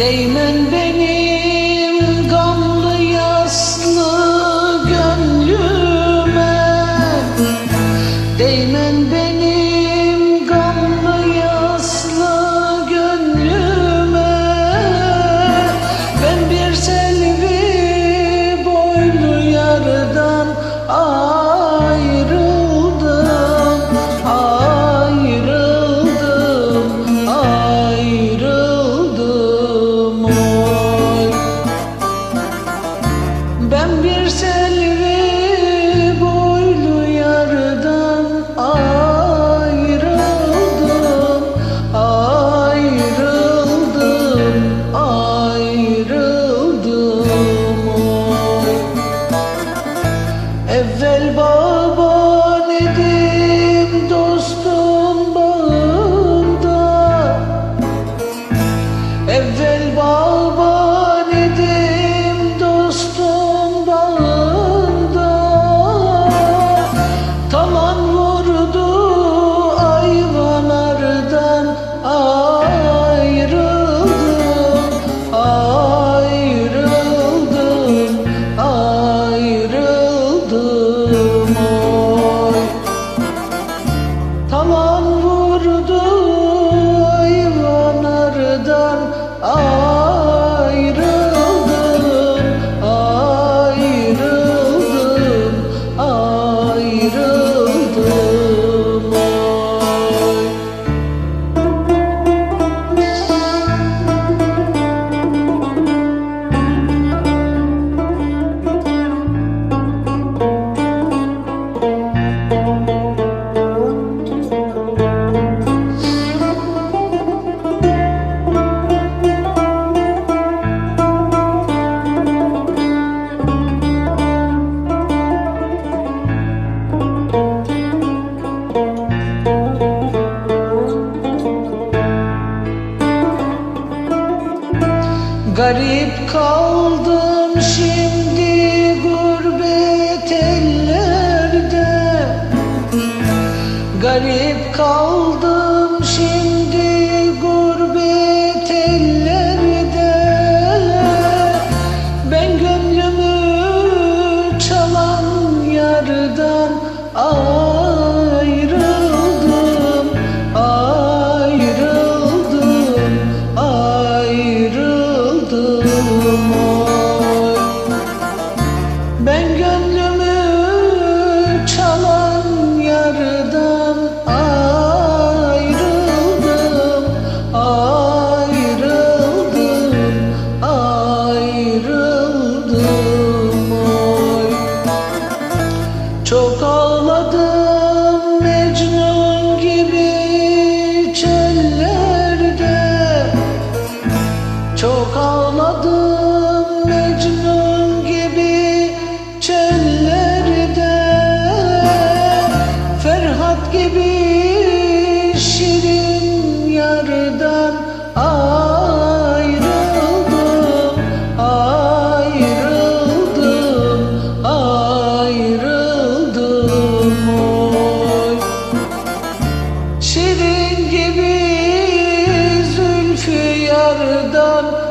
Değmen benim gamlı yaslı gönlüme. Değmen ben bir selvi boylu yardan ayrıldım, ayrıldım, ayrıldım. Evvel baban idim vurdu Garip kaldım şimdi gurbet ellerde. Garip kaldım şimdi gurbet ellerde. Ben gönlümü çalan yardan ayrıldım better done